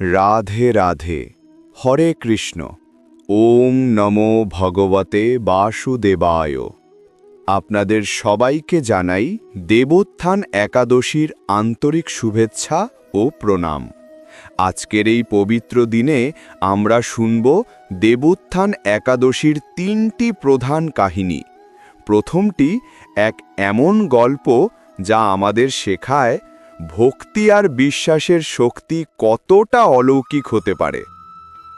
রাধে রাধে। হরে কৃষ্ণ। ওম নমো ভগবতে বাসুদেবায়। আপনাদের সবাইকে জানাই দেবোত্থান একাদশীর আন্তরিক শুভেচ্ছা ও প্রণাম। আজকের এই পবিত্র দিনে আমরা শুনব দেবোত্থান একাদশীর তিনটি প্রধান কাহিনী। প্রথমটি এক এমন গল্প যা আমাদের শেখায় ভক্তি আর বিশ্বাসের শক্তি কতটা অলৌকিক হতে পারে?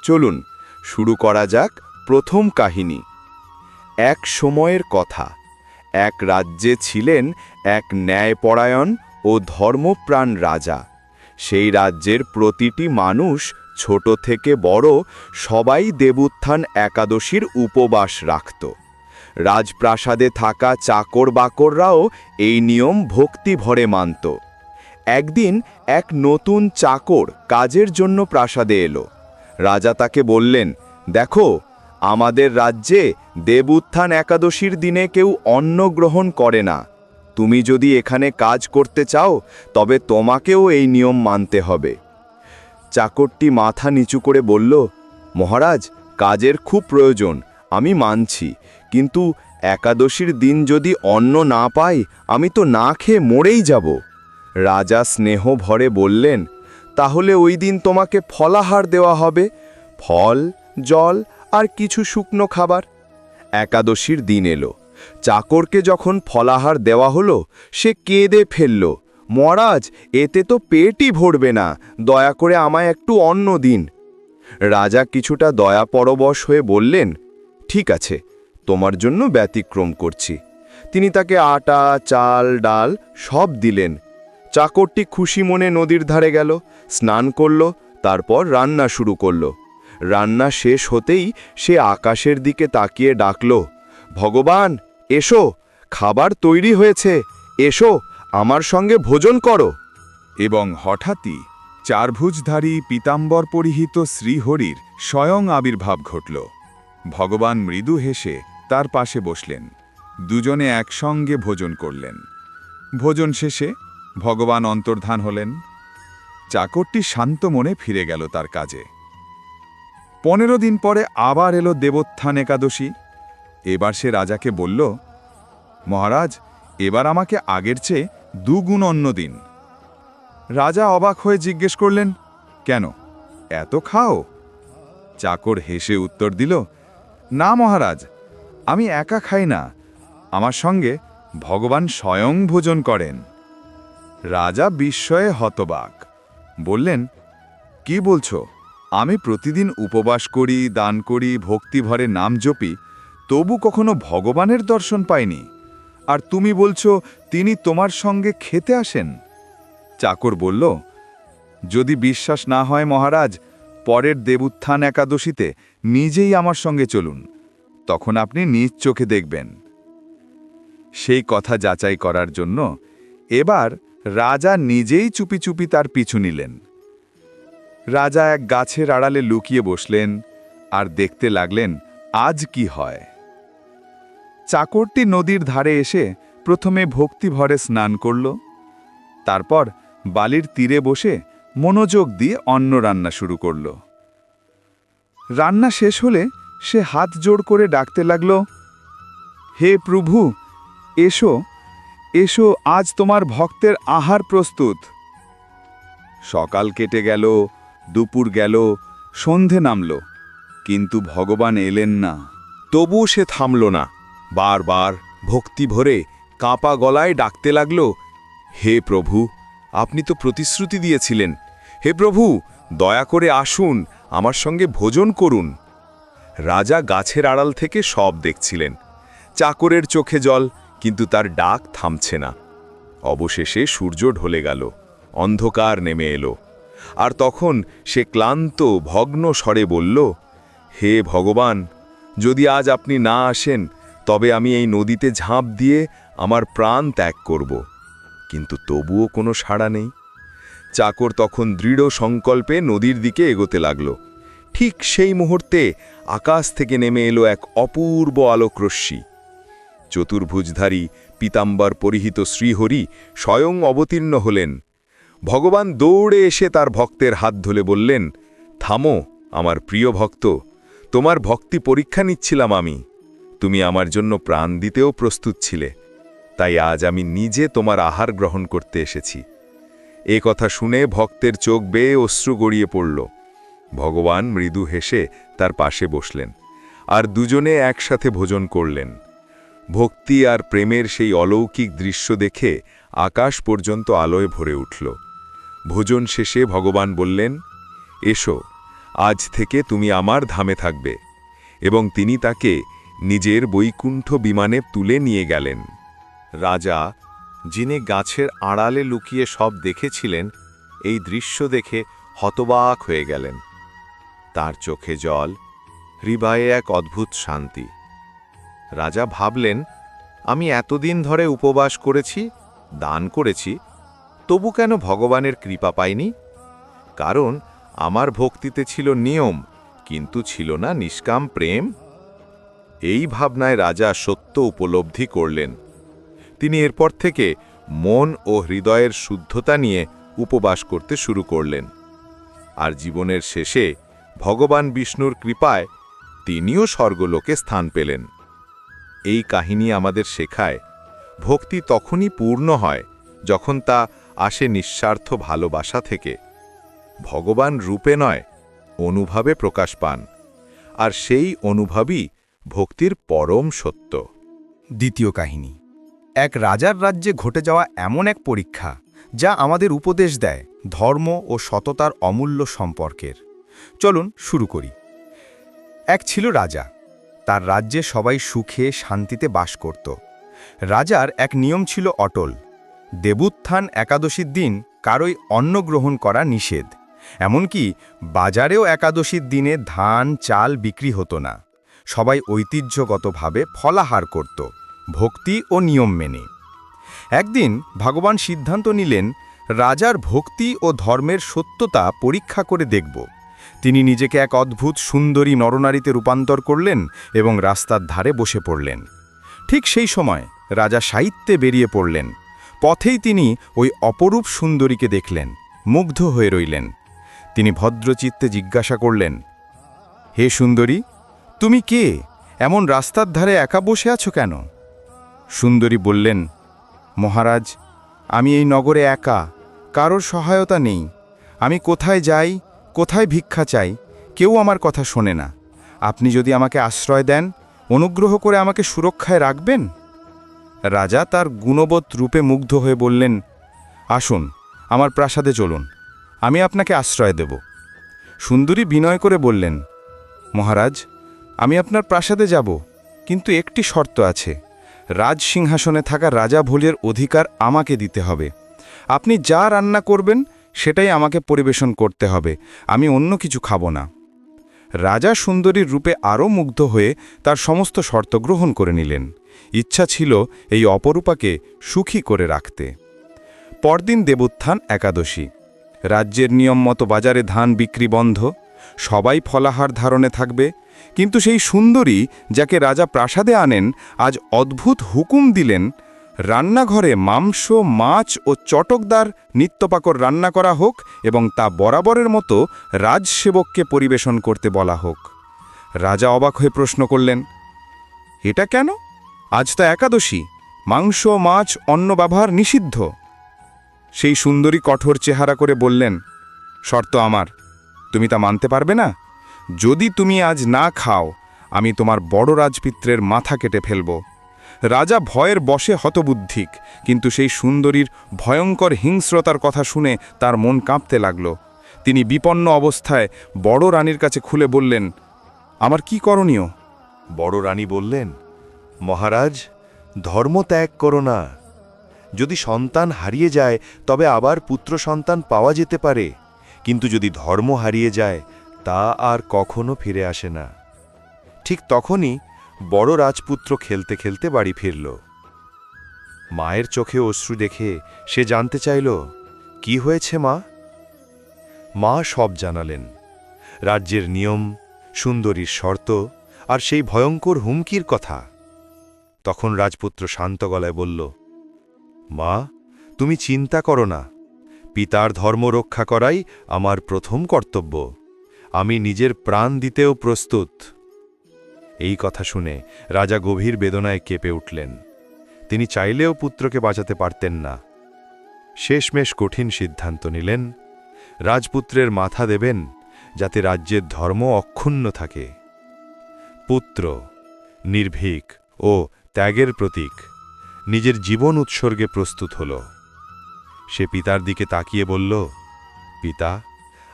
চলুন, শুরু করা যাক প্রথম কাহিনী। এক সময়ের কথা। এক রাজ্যে ছিলেন এক ন্যায়পরায়ণ ও ধর্মপ্রাণ রাজা। সেই রাজ্যের প্রতিটি মানুষ, ছোট থেকে বড়, সবাই দেবুত্থান একাদশীর উপবাস রাখত। রাজপ্রাসাদে থাকা চাকর বাকররাও এই নিয়ম ভক্তি ভরে মানত। একদিন এক নতুন চাকর কাজের জন্য প্রাসাদে এলো। রাজা তাকে বললেন, দেখো, আমাদের রাজ্যে দেবউত্থান একাদশীর দিনে কেউ অন্ন গ্রহণ করে না। তুমি যদি এখানে কাজ করতে চাও, তবে তোমাকেও এই নিয়ম মানতে হবে। চাকরটি মাথা নিচু করে বলল, মহারাজ, কাজের খুব প্রয়োজন, আমি মানছি, কিন্তু একাদশীর দিন যদি অন্ন না পাই, আমি তো না খেয়ে মরেই যাব। রাজা স্নেহ ভরে বললেন, তাহলে ওই দিন তোমাকে ফলাহার দেওয়া হবে, ফল, জল আর কিছু শুকনো খাবার। একাদশীর দিন এলো। চাকরকে যখন ফলাহার দেওয়া হলো, সে কেঁদে ফেলল, মহারাজ, এতে তো পেটই ভরবে না, দয়া করে আমায় একটু অন্ন দিন। রাজা কিছুটা দয়া পরবশ হয়ে বললেন, ঠিক আছে, তোমার জন্য ব্যতিক্রম করছি। তিনি তাকে আটা, চাল, ডাল সব দিলেন। চাকরটি খুশি মনে নদীর ধারে গেল, স্নান করল, তারপর রান্না শুরু করল। রান্না শেষ হতেই সে আকাশের দিকে তাকিয়ে ডাকল, ভগবান, এসো, খাবার তৈরি হয়েছে, এসো, আমার সঙ্গে ভোজন করো। এবং হঠাৎই চারভুজধারী পীতাম্বর পরিহিত শ্রীহরির স্বয়ং আবির্ভাব ঘটল। ভগবান মৃদু হেসে তার পাশে বসলেন। দুজনে একসঙ্গে ভোজন করলেন। ভোজন শেষে ভগবান অন্তর্ধান হলেন। চাকরটি শান্ত মনে ফিরে গেল তার কাজে। পনেরো দিন পরে আবার এলো দেবোত্থান একাদশী। এবার সে রাজাকে বলল, মহারাজ, এবার আমাকে আগের চেয়ে দুগুণ অন্য দিন। রাজা অবাক হয়ে জিজ্ঞেস করলেন, কেন? এত খাও? চাকর হেসে উত্তর দিল, না মহারাজ, আমি একা খাই না। আমার সঙ্গে ভগবান স্বয়ং ভোজন করেন। রাজা বিস্ময়ে হতবাক। বললেন, কি বলছো? আমি প্রতিদিন উপবাস করি, দান করি, ভক্তিভরে নাম জপি, তবু কখনো ভগবানের দর্শন পাইনি। আর তুমি বলছো, তিনি তোমার সঙ্গে খেতে আসেন? চাকর বলল, যদি বিশ্বাস না হয় মহারাজ, পরের দেবুত্থান একাদশীতে নিজেই আমার সঙ্গে চলুন, তখন আপনি নিজ চোখে দেখবেন। সেই কথা যাচাই করার জন্য এবার রাজা নিজেই চুপি চুপি তার পিছু নিলেন। রাজা এক গাছের আড়ালে লুকিয়ে বসলেন আর দেখতে লাগলেন, আজ কি হয়? চাকরটি নদীর ধারে এসে প্রথমে ভক্তিভরে স্নান করল, তারপর বালির তীরে বসে মনোযোগ দিয়ে অন্ন রান্না শুরু করল। রান্না শেষ হলে সে হাত জোড় করে ডাকতে লাগল, হে প্রভু, এসো। এসো, আজ তোমার ভক্তের আহার প্রস্তুত। সকাল কেটে গেল, দুপুর গেল, সন্ধে নামল, কিন্তু ভগবান এলেন না। তবু সে থামল না। বারবার ভক্তি ভরে কাঁপা গলায় ডাকতে লাগল, হে প্রভু, আপনি তো প্রতিশ্রুতি দিয়েছিলেন। হে প্রভু, দয়া করে আসুন, আমার সঙ্গে ভোজন করুন। রাজা গাছের আড়াল থেকে সব দেখছিলেন। চাকরের চোখে জল কিন্তু তার ডাক থামছে না। অবশেষে সূর্য ঢলে গেল, অন্ধকার নেমে এলো। আর তখন সে ক্লান্ত, ভগ্ন স্বরে বলল, হে ভগবান, যদি আজ আপনি না আসেন, তবে আমি এই নদীতে ঝাঁপ দিয়ে আমার প্রাণ ত্যাগ করব। কিন্তু তবুও কোনো সাড়া নেই। চাকর তখন দৃঢ় সংকল্পে নদীর দিকে এগোতে লাগল। ঠিক সেই মুহূর্তে আকাশ থেকে নেমে এলো এক অপূর্ব আলোকরশ্মি। চতুর্ভুজধারী পীতাম্বর পরিহিত শ্রীহরি স্বয়ং অবতীর্ণ হলেন। ভগবান দৌড়ে এসে তার ভক্তের হাত ধরে বললেন, থামো, আমার প্রিয় ভক্ত, তোমার ভক্তি পরীক্ষা নিচ্ছিলাম আমি। তুমি আমার জন্য প্রাণ দিতেও প্রস্তুত ছিলে। তাই আজ আমি নিজে তোমার আহার গ্রহণ করতে এসেছি। এ কথা শুনে ভক্তের চোখ বেয়ে অশ্রু গড়িয়ে পড়ল। ভগবান মৃদু হেসে তার পাশে বসলেন, আর দুজনে একসাথে ভোজন করলেন। ভক্তি আর প্রেমের সেই অলৌকিক দৃশ্য দেখে আকাশ পর্যন্ত আলোয় ভরে উঠল। ভোজন শেষে ভগবান বললেন, এসো, আজ থেকে তুমি আমার ধামে থাকবে। এবং তিনি তাকে নিজের বৈকুণ্ঠ বিমানে তুলে নিয়ে গেলেন। রাজা, যিনি গাছের আড়ালে লুকিয়ে সব দেখেছিলেন, এই দৃশ্য দেখে হতবাক হয়ে গেলেন। তার চোখে জল, হৃদয়ে এক অদ্ভুত শান্তি। রাজা ভাবলেন, আমি এতদিন ধরে উপবাস করেছি, দান করেছি, তবু কেন ভগবানের কৃপা পাইনি? কারণ আমার ভক্তিতে ছিল নিয়ম, কিন্তু ছিল না নিষ্কাম প্রেম। এই ভাবনায় রাজা সত্য উপলব্ধি করলেন। তিনি এরপর থেকে মন ও হৃদয়ের শুদ্ধতা নিয়ে উপবাস করতে শুরু করলেন। আর জীবনের শেষে ভগবান বিষ্ণুর কৃপায় তিনিও স্বর্গলোকে স্থান পেলেন। এই কাহিনী আমাদের শেখায়, ভক্তি তখনই পূর্ণ হয় যখন তা আসে নিঃস্বার্থ ভালোবাসা থেকে। ভগবান রূপে নয়, অনুভাবে প্রকাশ পান, আর সেই অনুভবই ভক্তির পরম সত্য। দ্বিতীয় কাহিনী, এক রাজার রাজ্যে ঘটে যাওয়া এমন এক পরীক্ষা যা আমাদের উপদেশ দেয় ধর্ম ও সততার অমূল্য সম্পর্কের। চলুন শুরু করি। এক ছিল রাজা তার রাজ্যে সবাই সুখে শান্তিতে বাস করত। রাজার এক নিয়ম ছিল অটল। দেবুত্থান একাদশীর দিন কারোই অন্ন গ্রহণ করা নিষেধ। এমনকি বাজারেও একাদশীর দিনে ধান, চাল বিক্রি হতো না। সবাই ঐতিহ্যগতভাবে ফলাহার করত, ভক্তি ও নিয়ম মেনে। একদিন ভগবান সিদ্ধান্ত নিলেন, রাজার ভক্তি ও ধর্মের সত্যতা পরীক্ষা করে দেখব। তিনি নিজেকে এক অদ্ভুত সুন্দরী নরনারীতে রূপান্তর করলেন এবং রাস্তার ধারে বসে পড়লেন। ঠিক সেই সময় রাজা সাহিত্যে বেরিয়ে পড়লেন। পথেই তিনি ওই অপরূপ সুন্দরীকে দেখলেন, মুগ্ধ হয়ে রইলেন। তিনি ভদ্রচিত্তে জিজ্ঞাসা করলেন, হে সুন্দরী, তুমি কে? এমন রাস্তার ধারে একা বসে আছো কেন? সুন্দরী বললেন, মহারাজ, আমি এই নগরে একা, কারোর সহায়তা নেই। আমি কোথায় যাই কোথায় ভিক্ষা চাই, কেউ আমার কথা শোনে না। আপনি যদি আমাকে আশ্রয় দেন, অনুগ্রহ করে আমাকে সুরক্ষায় রাখবেন? রাজা তার গুণবৎ রূপে মুগ্ধ হয়ে বললেন, আসুন, আমার প্রাসাদে চলুন, আমি আপনাকে আশ্রয় দেব। সুন্দরী বিনয় করে বললেন, মহারাজ, আমি আপনার প্রাসাদে যাব, কিন্তু একটি শর্ত আছে। রাজ সিংহাসনে থাকা রাজা ভোলের অধিকার আমাকে দিতে হবে। আপনি যা রান্না করবেন সেটাই আমাকে পরিবেশন করতে হবে, আমি অন্য কিছু খাব না। রাজা সুন্দরীর রূপে আরও মুগ্ধ হয়ে তার সমস্ত শর্ত গ্রহণ করে নিলেন। ইচ্ছা ছিল এই অপরূপাকে সুখী করে রাখতে। পরদিন দেবোত্থান একাদশী। রাজ্যের নিয়ম মতো বাজারে ধান বিক্রি বন্ধ, সবাই ফলাহার ধারণে থাকবে, কিন্তু সেই সুন্দরী যাকে রাজা প্রাসাদে আনেন, আজ অদ্ভুত হুকুম দিলেন রান্নাঘরে মাংস, মাছ ও চটকদার নিত্যপাকর রান্না করা হোক এবং তা বরাবরের মতো রাজসেবককে পরিবেশন করতে বলা হোক। রাজা অবাক হয়ে প্রশ্ন করলেন, এটা কেন? আজ তা একাদশী। মাংস, মাছ, অন্ন ব্যবহার নিষিদ্ধ। সেই সুন্দরী কঠোর চেহারা করে বললেন, শর্ত আমার। তুমি তা মানতে পারবে না? যদি তুমি আজ না খাও, আমি তোমার বড় রাজপিত্রের মাথা কেটে ফেলব। রাজা ভয়ের বসে হতবুদ্ধিক, কিন্তু সেই সুন্দরীর ভয়ঙ্কর হিংস্রতার কথা শুনে তার মন কাঁপতে লাগল। তিনি বিপন্ন অবস্থায় বড় রানীর কাছে খুলে বললেন, আমার কি করণীয়? বড় রানী বললেন, মহারাজ, ধর্ম ত্যাগ করো না। যদি সন্তান হারিয়ে যায়, তবে আবার পুত্র সন্তান পাওয়া যেতে পারে। কিন্তু যদি ধর্ম হারিয়ে যায়, তা আর কখনো ফিরে আসে না। ঠিক তখনই বড় রাজপুত্র খেলতে খেলতে বাড়ি ফিরল। মায়ের চোখে অশ্রু দেখে সে জানতে চাইল, কি হয়েছে মা? মা সব জানালেন। রাজ্যের নিয়ম, সুন্দরীর শর্ত আর সেই ভয়ঙ্কর হুমকির কথা। তখন রাজপুত্র শান্ত গলায় বলল, মা, তুমি চিন্তা করো না। পিতার ধর্ম রক্ষা করাই আমার প্রথম কর্তব্য। আমি নিজের প্রাণ দিতেও প্রস্তুত। এই কথা শুনে রাজা গভীর বেদনায় কেঁপে উঠলেন। তিনি চাইলেও পুত্রকে বাঁচাতে পারতেন না। শেষমেশ কঠিন সিদ্ধান্ত নিলেন, রাজপুত্রের মাথা দেবেন যাতে রাজ্যের ধর্ম অক্ষুণ্ণ থাকে। পুত্র, নির্ভীক ও ত্যাগের প্রতীক, নিজের জীবন উৎসর্গে প্রস্তুত হল। সে পিতার দিকে তাকিয়ে বলল, পিতা,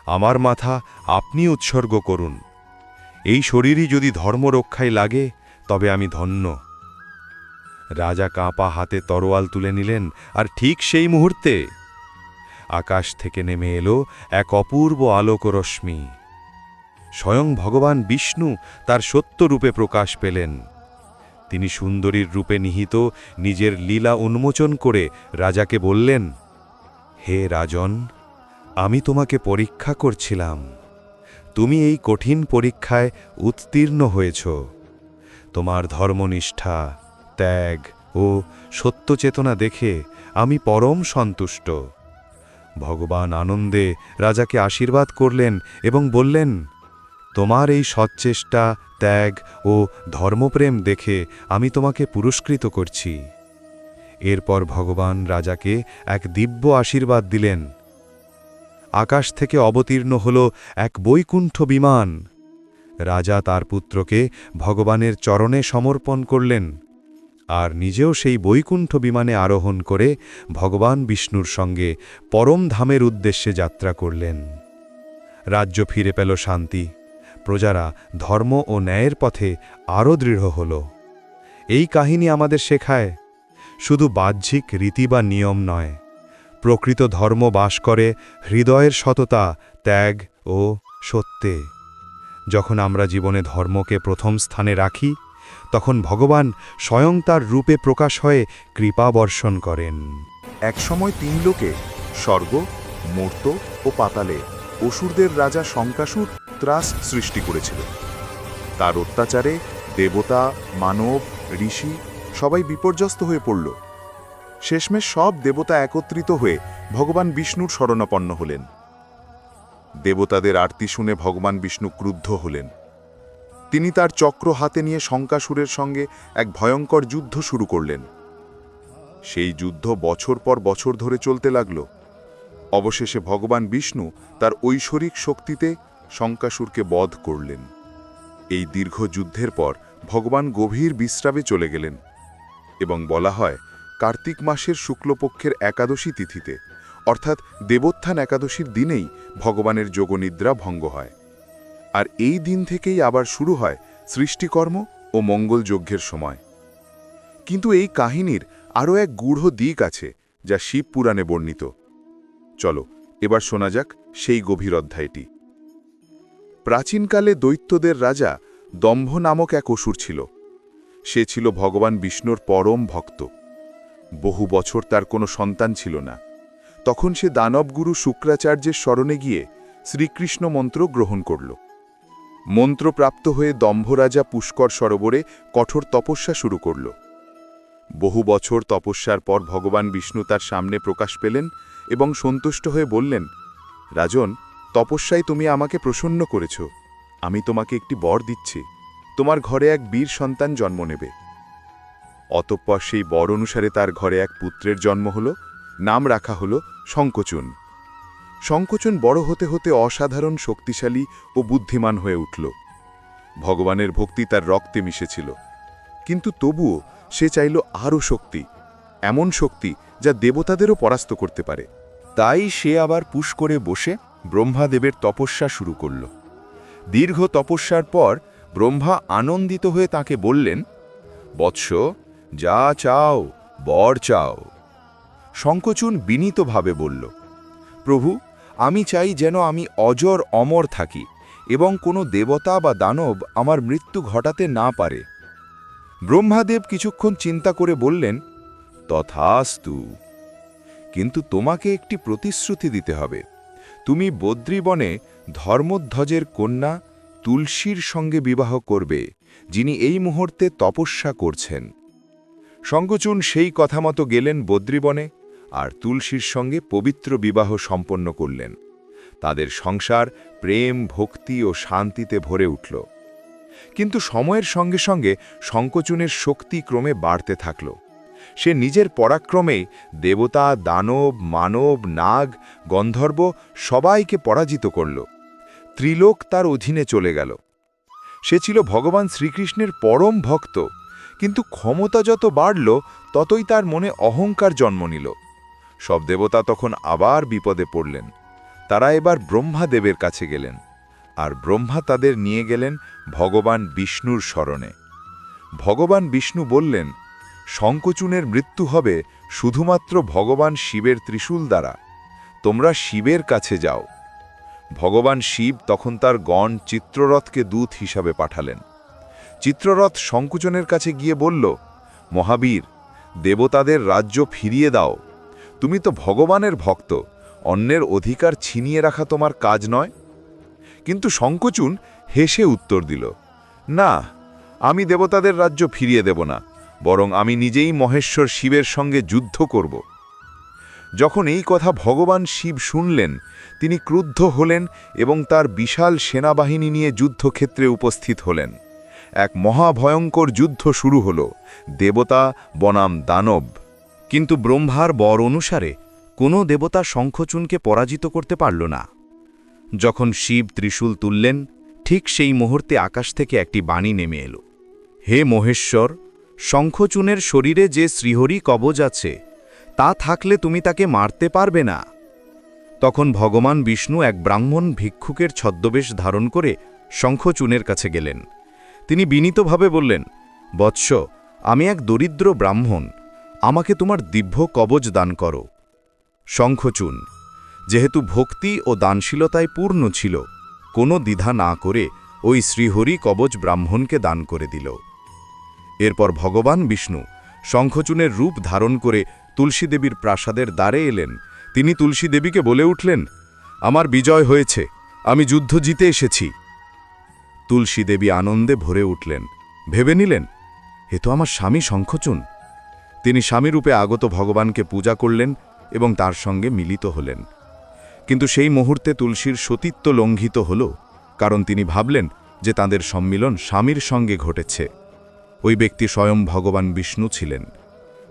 আমার মাথা আপনি উৎসর্গ করুন। এই শরীরই যদি ধর্ম রক্ষায় লাগে, তবে আমি ধন্য। রাজা কাঁপা হাতে তরোয়াল তুলে নিলেন, আর ঠিক সেই মুহূর্তে আকাশ থেকে নেমে এলো এক অপূর্ব আলোক রশ্মি স্বয়ং ভগবান বিষ্ণু তার সত্য রূপে প্রকাশ পেলেন। তিনি সুন্দরীর রূপে নিহিত নিজের লীলা উন্মোচন করে রাজাকে বললেন, হে রাজন, আমি তোমাকে পরীক্ষা করছিলাম। তুমি এই কঠিন পরীক্ষায় উত্তীর্ণ হয়েছ। তোমার ধর্মনিষ্ঠা, ত্যাগ ও সত্যচেতনা দেখে আমি পরম সন্তুষ্ট। ভগবান আনন্দে রাজাকে আশীর্বাদ করলেন এবং বললেন, তোমার এই সচ্চেষ্টা, ত্যাগ ও ধর্মপ্রেম দেখে আমি তোমাকে পুরস্কৃত করছি। এরপর ভগবান রাজাকে এক দিব্য আশীর্বাদ দিলেন। আকাশ থেকে অবতীর্ণ হল এক বৈকুণ্ঠ বিমান। রাজা তার পুত্রকে ভগবানের চরণে সমর্পণ করলেন আর নিজেও সেই বৈকুণ্ঠ বিমানে আরোহণ করে ভগবান বিষ্ণুর সঙ্গে পরম ধামের উদ্দেশ্যে যাত্রা করলেন। রাজ্য ফিরে পেল শান্তি। প্রজারা ধর্ম ও ন্যায়ের পথে আরও দৃঢ় হল। এই কাহিনী আমাদের শেখায়, শুধু বাহ্যিক রীতি বা নিয়ম নয়। প্রকৃত ধর্ম বাস করে হৃদয়ের সততা, ত্যাগ ও সত্যে। যখন আমরা জীবনে ধর্মকে প্রথম স্থানে রাখি, তখন ভগবান স্বয়ং তার রূপে প্রকাশ হয়ে কৃপা বর্ষণ করেন। একসময় তিন লোকে, স্বর্গ, মূর্ত ও পাতালে অসুরদের রাজা শঙ্কাসুর ত্রাস সৃষ্টি করেছিল। তার অত্যাচারে দেবতা, মানব, ঋষি সবাই বিপর্যস্ত হয়ে পড়ল। শেষমেশ সব দেবতা একত্রিত হয়ে ভগবান বিষ্ণুর শরণাপন্ন হলেন। দেবতাদের আরতি শুনে ভগবান বিষ্ণু ক্রুদ্ধ হলেন। তিনি তার চক্র হাতে নিয়ে শঙ্কাসুরের সঙ্গে এক ভয়ঙ্কর যুদ্ধ শুরু করলেন। সেই যুদ্ধ বছর পর বছর ধরে চলতে লাগল। অবশেষে ভগবান বিষ্ণু তার ঐশ্বরিক শক্তিতে শঙ্কাসুরকে বধ করলেন। এই দীর্ঘ যুদ্ধের পর ভগবান গভীর বিশ্রামে চলে গেলেন এবং বলা হয় কার্তিক মাসের শুক্লপক্ষের একাদশী তিথিতে, অর্থাৎ দেবোত্থান একাদশীর দিনেই ভগবানের যোগনিদ্রা ভঙ্গ হয়। আর এই দিন থেকেই আবার শুরু হয় সৃষ্টিকর্ম ও মঙ্গল যজ্ঞের সময়। কিন্তু এই কাহিনীর আরও এক গূঢ় দিক আছে যা শিব পুরাণে বর্ণিত। চলো, এবার শোনা যাক সেই গভীর অধ্যায়টি। প্রাচীনকালে দৈত্যদের রাজা দম্ভ নামক এক অসুর ছিল। সে ছিল ভগবান বিষ্ণুর পরম ভক্ত। বহু বছর তার কোনো সন্তান ছিল না। তখন সে দানবগুরু শুক্রাচার্যের স্মরণে গিয়ে শ্রীকৃষ্ণ মন্ত্র গ্রহণ করল। মন্ত্রপ্রাপ্ত হয়ে দম্ভরাজা পুষ্কর সরোবরে কঠোর তপস্যা শুরু করল। বহু বছর তপস্যার পর ভগবান বিষ্ণু তার সামনে প্রকাশ পেলেন এবং সন্তুষ্ট হয়ে বললেন, রাজন, তপস্যায় তুমি আমাকে প্রসন্ন করেছ। আমি তোমাকে একটি বর দিচ্ছি। তোমার ঘরে এক বীর সন্তান জন্ম নেবে। অতঃপর সেই বর অনুসারে তার ঘরে এক পুত্রের জন্ম হল, নাম রাখা হল শঙ্কচুন। শঙ্কচুন বড় হতে হতে অসাধারণ শক্তিশালী ও বুদ্ধিমান হয়ে উঠল। ভগবানের ভক্তি তার রক্তে মিশেছিল। কিন্তু তবুও সে চাইল আরও শক্তি, এমন শক্তি যা দেবতাদেরও পরাস্ত করতে পারে। তাই সে আবার পুশ করে বসে ব্রহ্মাদেবের তপস্যা শুরু করল। দীর্ঘ তপস্যার পর ব্রহ্মা আনন্দিত হয়ে তাকে বললেন, বৎস যা চাও, বর চাও। শঙ্কচুন বিনীতভাবে বলল, প্রভু, আমি চাই যেন আমি অজর অমর থাকি এবং কোনো দেবতা বা দানব আমার মৃত্যু ঘটাতে না পারে। ব্রহ্মাদেব কিছুক্ষণ চিন্তা করে বললেন, তথাস্তু। কিন্তু তোমাকে একটি প্রতিশ্রুতি দিতে হবে। তুমি বদ্রীবনে ধর্মধ্বজের কন্যা তুলসীর সঙ্গে বিবাহ করবে, যিনি এই মুহূর্তে তপস্যা করছেন। শঙ্কচুন সেই কথা মতো গেলেন বদ্রীবনে আর তুলসীর সঙ্গে পবিত্র বিবাহ সম্পন্ন করলেন। তাদের সংসার প্রেম, ভক্তি ও শান্তিতে ভরে উঠল। কিন্তু সময়ের সঙ্গে সঙ্গে শঙ্কচুনের শক্তি ক্রমে বাড়তে থাকল। সে নিজের পরাক্রমে দেবতা, দানব, মানব, নাগ, গন্ধর্ব সবাইকে পরাজিত করল। ত্রিলোক তার অধীনে চলে গেল। সে ছিল ভগবান শ্রীকৃষ্ণের পরম ভক্ত। কিন্তু ক্ষমতা যত বাড়ল, ততই তার মনে অহংকার জন্ম নিল। সব দেবতা তখন আবার বিপদে পড়লেন। তারা এবার ব্রহ্মাদেবের কাছে গেলেন, আর ব্রহ্মা তাদের নিয়ে গেলেন ভগবান বিষ্ণুর স্মরণে। ভগবান বিষ্ণু বললেন, শঙ্কচুনের মৃত্যু হবে শুধুমাত্র ভগবান শিবের ত্রিশূল দ্বারা। তোমরা শিবের কাছে যাও। ভগবান শিব তখন তার গণ চিত্ররথকে দূত হিসাবে পাঠালেন। চিত্ররথ শঙ্কুচনের কাছে গিয়ে বলল, মহাবীর, দেবতাদের রাজ্য ফিরিয়ে দাও। তুমি তো ভগবানের ভক্ত, অন্যের অধিকার ছিনিয়ে রাখা তোমার কাজ নয়? কিন্তু শঙ্কচুন হেসে উত্তর দিল, না, আমি দেবতাদের রাজ্য ফিরিয়ে দেব না, বরং আমি নিজেই মহেশ্বর শিবের সঙ্গে যুদ্ধ করব। যখন এই কথা ভগবান শিব শুনলেন, তিনি ক্রুদ্ধ হলেন এবং তার বিশাল সেনাবাহিনী নিয়ে যুদ্ধক্ষেত্রে উপস্থিত হলেন। এক মহাভয়ঙ্কর যুদ্ধ শুরু হল। দেবতা বনাম দানব। কিন্তু ব্রহ্মার বর অনুসারে কোনো দেবতা শঙ্খচূনকে পরাজিত করতে পারল না। যখন শিব ত্রিশূল তুললেন, ঠিক সেই মুহূর্তে আকাশ থেকে একটি বাণী নেমে এলো। হে মহেশ্বর শঙ্খচূনের শরীরে যে শ্রীহরি কবজ আছে, তা থাকলে তুমি তাকে মারতে পারবে না। তখন ভগবান বিষ্ণু এক ব্রাহ্মণ ভিক্ষুকের ছদ্মবেশ ধারণ করে শঙ্খচূনের কাছে গেলেন। তিনি বিনীতভাবে বললেন, বৎস, আমি এক দরিদ্র ব্রাহ্মণ, আমাকে তোমার দিব্য কবজ দান করো। শঙ্খচূন যেহেতু ভক্তি ও দানশীলতায় পূর্ণ ছিল, কোনো দ্বিধা না করে ওই শ্রীহরি কবচ ব্রাহ্মণকে দান করে দিল। এরপর ভগবান বিষ্ণু শঙ্খচূনের রূপ ধারণ করে তুলসী দেবীর প্রাসাদের দ্বারে এলেন। তিনি তুলসী দেবীকে বলে উঠলেন, আমার বিজয় হয়েছে, আমি যুদ্ধ জিতে এসেছি। তুলসী দেবী আনন্দে ভরে উঠলেন। ভেবে নিলেন, এ তো আমার স্বামী শঙ্খচূন তিনি স্বামীরূপে আগত ভগবানকে পূজা করলেন এবং তার সঙ্গে মিলিত হলেন। কিন্তু সেই মুহূর্তে তুলসীর সতীত্ব লঙ্ঘিত হল, কারণ তিনি ভাবলেন যে তাদের সম্মিলন স্বামীর সঙ্গে ঘটেছে। ওই ব্যক্তি স্বয়ং ভগবান বিষ্ণু ছিলেন।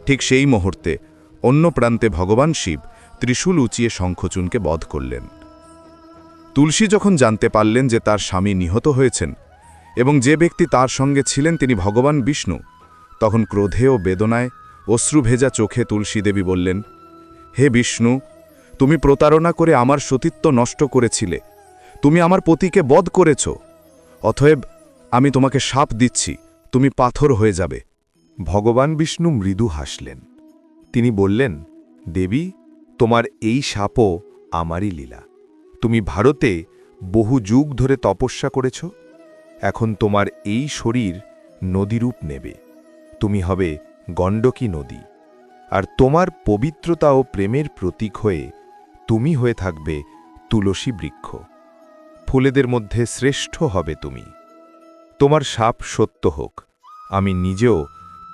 ঠিক সেই মুহূর্তে অন্য প্রান্তে ভগবান শিব ত্রিশূল উঁচিয়ে শঙ্খচূনকে বধ করলেন। তুলসী যখন জানতে পারলেন যে তার স্বামী নিহত হয়েছেন এবং যে ব্যক্তি তার সঙ্গে ছিলেন তিনি ভগবান বিষ্ণু, তখন ক্রোধে ও বেদনায় অশ্রুভেজা চোখে তুলসী দেবী বললেন, হে বিষ্ণু, তুমি প্রতারণা করে আমার সতীত্ব নষ্ট করেছিলে। তুমি আমার পতিকে বধ করেছ। অতএব আমি তোমাকে সাপ দিচ্ছি, তুমি পাথর হয়ে যাবে ভগবান বিষ্ণু মৃদু হাসলেন। তিনি বললেন, দেবী, তোমার এই সাপও আমারই লীলা। তুমি ভারতে বহু যুগ ধরে তপস্যা করেছ, এখন তোমার এই শরীর নদীরূপ নেবে। তুমি হবে গণ্ডকী নদী। আর তোমার পবিত্রতা ও প্রেমের প্রতীক হয়ে তুমি হয়ে থাকবে তুলসী বৃক্ষ। ফুলেদের মধ্যে শ্রেষ্ঠ হবে তুমি। তোমার সাপ সত্য হোক, আমি নিজেও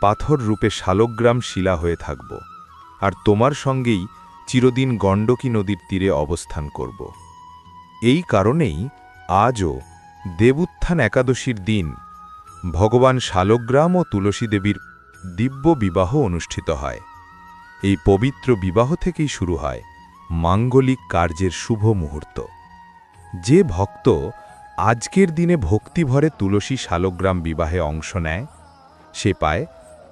পাথর রূপে শালগ্রাম শিলা হয়ে থাকব। আর তোমার সঙ্গেই চিরদিন গণ্ডকী নদীর তীরে অবস্থান করব। এই কারণেই আজও দেবুত্থান একাদশীর দিন ভগবান শালগ্রাম ও তুলসী দেবীর দিব্য বিবাহ অনুষ্ঠিত হয়। এই পবিত্র বিবাহ থেকেই শুরু হয় মাঙ্গলিক কার্যের শুভ মুহূর্ত। যে ভক্ত আজকের দিনে ভক্তিভরে তুলসী শালগ্রাম বিবাহে অংশ নেয়, সে পায়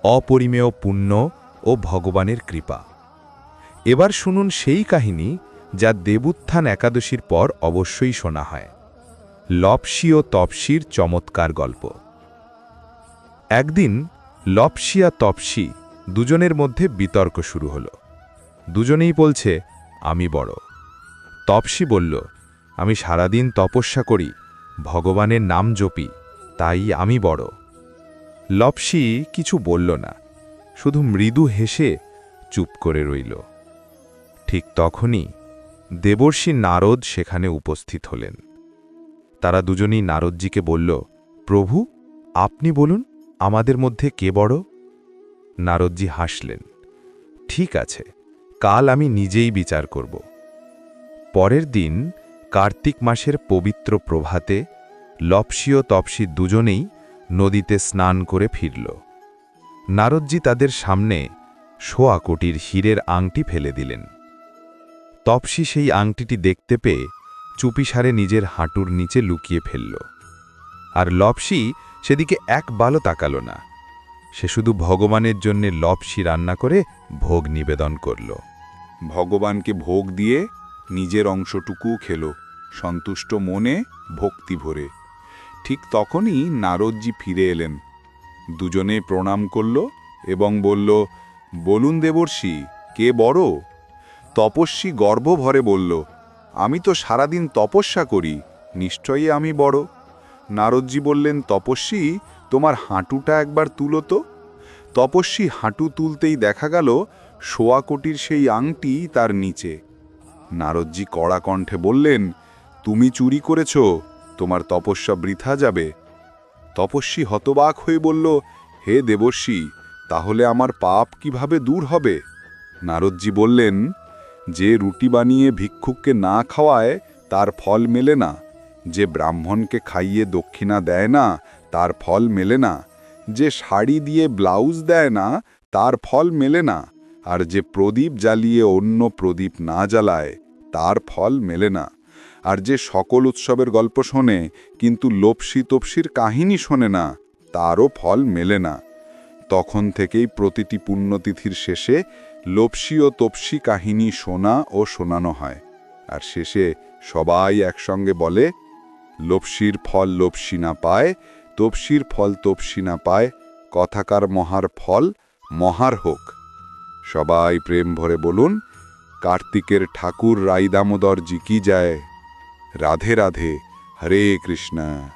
অপরিমেয় পুণ্য ও ভগবানের কৃপা। এবার শুনুন সেই কাহিনী যা দেবুত্থান একাদশীর পর অবশ্যই শোনা হয়। লপসি ও তপসির চমৎকার গল্প। একদিন লপসি আর তপসি দুজনের মধ্যে বিতর্ক শুরু হলো। দুজনেই বলছে, আমি বড়। তপসি বলল, আমি সারাদিন তপস্যা করি, ভগবানের নাম জপি, তাই আমি বড়। লপসি কিছু বলল না, শুধু মৃদু হেসে চুপ করে রইল। ঠিক তখনই দেবর্ষী নারদ সেখানে উপস্থিত হলেন। তারা দুজনেই নারদজিকে বলল, প্রভু, আপনি বলুন, আমাদের মধ্যে কে বড়? নারদজি হাসলেন, ঠিক আছে, কাল আমি নিজেই বিচার করব। পরের দিন, কার্তিক মাসের পবিত্র প্রভাতে লপসি ও তপসি দুজনেই নদীতে স্নান করে ফিরল। নারদজি তাদের সামনে সোয়া কোটির হীরের আংটি ফেলে দিলেন। তপসি সেই আংটিটি দেখতে পেয়ে চুপিসারে নিজের হাঁটুর নিচে লুকিয়ে ফেলল। আর লপসি সেদিকে এক বালো তাকালো না। সে শুধু ভগবানের জন্যে লপসি রান্না করে ভোগ নিবেদন করল। ভগবানকে ভোগ দিয়ে নিজের অংশটুকু খেল, সন্তুষ্ট মনে ভক্তি ভরে। ঠিক তখনই নারদজি ফিরে এলেন। দুজনে প্রণাম করল এবং বলল, বলুন দেবর্ষি, কে বড়? তপস্বী গর্ব ভরে বলল, আমি তো সারাদিন তপস্যা করি, নিশ্চয়ই আমি বড়। নারদজি বললেন, তপস্বী, তোমার হাঁটুটা একবার তুলো তো। তপস্বী হাঁটু তুলতেই দেখা গেল সোয়া কোটির সেই আংটি তার নিচে। নারদজি কড়া কণ্ঠে বললেন, তুমি চুরি করেছ, তোমার তপস্যা বৃথা যাবে। তপস্বী হতবাক হয়ে বলল, হে দেবর্ষি, তাহলে আমার পাপ কীভাবে দূর হবে? নারদজি বললেন যে রুটি বানিয়ে ভিক্ষুককে না খাওয়ায়, তার ফল মেলে না। যে ব্রাহ্মণকে খাইয়ে দক্ষিণা দেয় না, তার ফল মেলে না। যে শাড়ি দিয়ে ব্লাউজ দেয় না, তার ফল মেলে না। আর যে প্রদীপ জ্বালিয়ে অন্য প্রদীপ না জ্বালায়, তার ফল মেলে না। আর যে সকল উৎসবের গল্প শোনে, কিন্তু লোপসি তপসির কাহিনী শোনে না, তারও ফল মেলে না। তখন থেকেই প্রতিটি পুণ্যতিথির শেষে লোপসি ও তপসি কাহিনী শোনা ও শোনানো হয়। আর শেষে সবাই একসঙ্গে বলে, লোপসির ফল লোপসি না পায়, তপসির ফল তপসি না পায়, কথাকার মহার ফল মহার হোক। সবাই প্রেম ভরে বলুন, কার্তিকের ঠাকুর রাই দামোদর জি কি যায় রাধে রাধে, হরে কৃষ্ণ।